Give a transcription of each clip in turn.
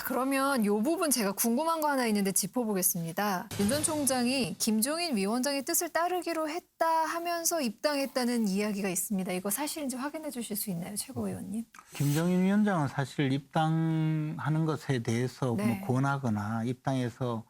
자, 그러면 이 부분 제가 궁금한 거 하나 있는데 짚어보겠습니다. 윤 전 총장이 김종인 위원장의 뜻을 따르기로 했다 하면서 입당했다는 이야기가 있습니다. 이거 사실인지 확인해 주실 수 있나요, 최고위원님? 김정인 위원장은 사실 입당하는 것에 대해서 네. 뭐 권하거나 입당해서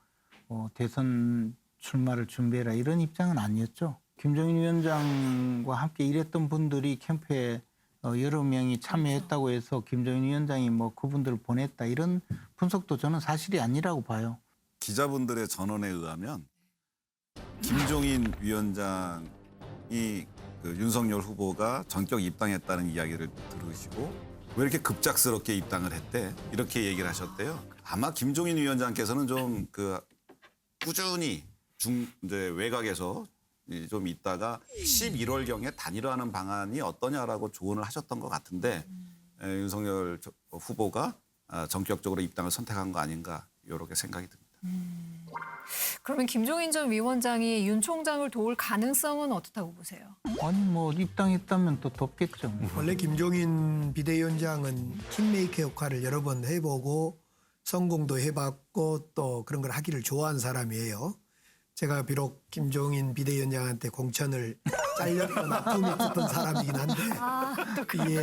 어, 대선 출마를 준비해라 이런 입장은 아니었죠. 김정인 위원장과 함께 일했던 분들이 캠프에 어, 여러 명이 참여했다고 해서 김정인 위원장이 뭐 그분들을 보냈다 이런 분석도 저는 사실이 아니라고 봐요. 기자분들의 전원에 의하면 김종인 위원장이 그 윤석열 후보가 전격 입당했다는 이야기를 들으시고 왜 이렇게 급작스럽게 입당을 했대 이렇게 얘기를 하셨대요. 아마 김종인 위원장께서는 좀 그 꾸준히 중 이제 외곽에서 이 좀 있다가 11월 경에 단일화하는 방안이 어떠냐라고 조언을 하셨던 것 같은데 에, 윤석열 저- 후보가 아, 전격적으로 입당을 선택한 거 아닌가 이렇게 생각이 듭니다. 그러면 김종인 전 위원장이 윤 총장을 도울 가능성은 어떻다고 보세요? 아니 뭐 입당했다면 또 덥겠죠. 뭐. 원래 김종인 비대위원장은 킹메이커 역할을 여러 번 해보고 성공도 해봤고 또 그런 걸 하기를 좋아하는 사람이에요. 제가 비록 김종인 비대위원장한테 공천을 잘렸던 아픔이 있었던 사람이긴 한데 예.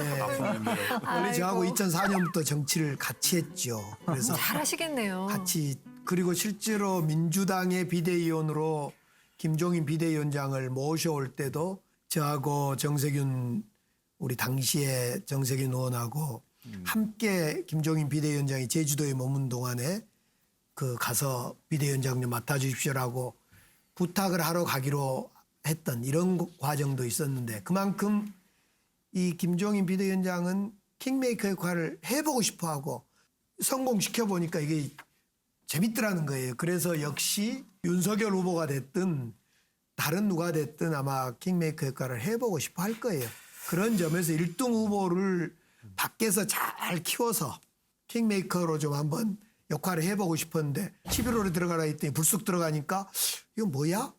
원래 저하고 아이고. 2004년부터 정치를 같이 했죠. 그래서 잘하시겠네요. 같이 그리고 실제로 민주당의 비대위원으로 김종인 비대위원장을 모셔올 때도 저하고 정세균 우리 당시에 정세균 의원하고 함께 김종인 비대위원장이 제주도에 머문 동안에 그 가서 비대위원장 좀 맡아주십시오라고 부탁을 하러 가기로 했던 이런 과정도 있었는데 그만큼 이 김종인 비대위원장은 킹메이커 역할을 해보고 싶어 하고 성공시켜 보니까 이게 재밌더라는 거예요. 그래서 역시 윤석열 후보가 됐든 다른 누가 됐든 아마 킹메이커 역할을 해보고 싶어 할 거예요. 그런 점에서 일등 후보를 밖에서 잘 키워서 킹메이커로 좀 한번 역할을 해보고 싶었는데 11월에 들어가라 했더니 불쑥 들어가니까 이거 뭐야?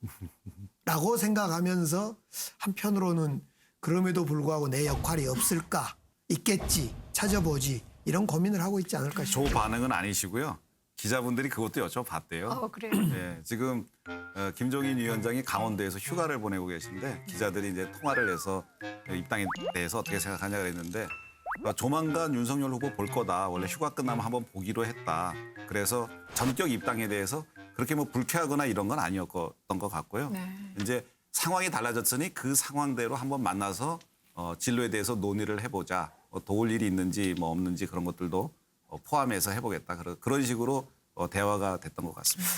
라고 생각하면서 한편으로는 그럼에도 불구하고 내 역할이 없을까? 있겠지. 찾아보지. 이런 고민을 하고 있지 않을까 조 싶어요. 반응은 아니시고요. 기자분들이 그것도 여쭤봤대요. 어, 그래요? 예, 지금 어, 김종인 위원장이 강원도에서 휴가를 보내고 계신데 기자들이 이제 통화를 해서 입당에 대해서 어떻게 생각하냐 그랬는데 어, 조만간 윤석열 후보 볼 거다. 원래 휴가 끝나면 한번 보기로 했다. 그래서 전격 입당에 대해서 그렇게 뭐 불쾌하거나 이런 건 아니었던 것 같고요. 네. 이제 상황이 달라졌으니 그 상황대로 한번 만나서 어, 진로에 대해서 논의를 해보자. 뭐 도울 일이 있는지 뭐 없는지 그런 것들도 어, 포함해서 해보겠다. 그런 그런 식으로 어, 대화가 됐던 것 같습니다.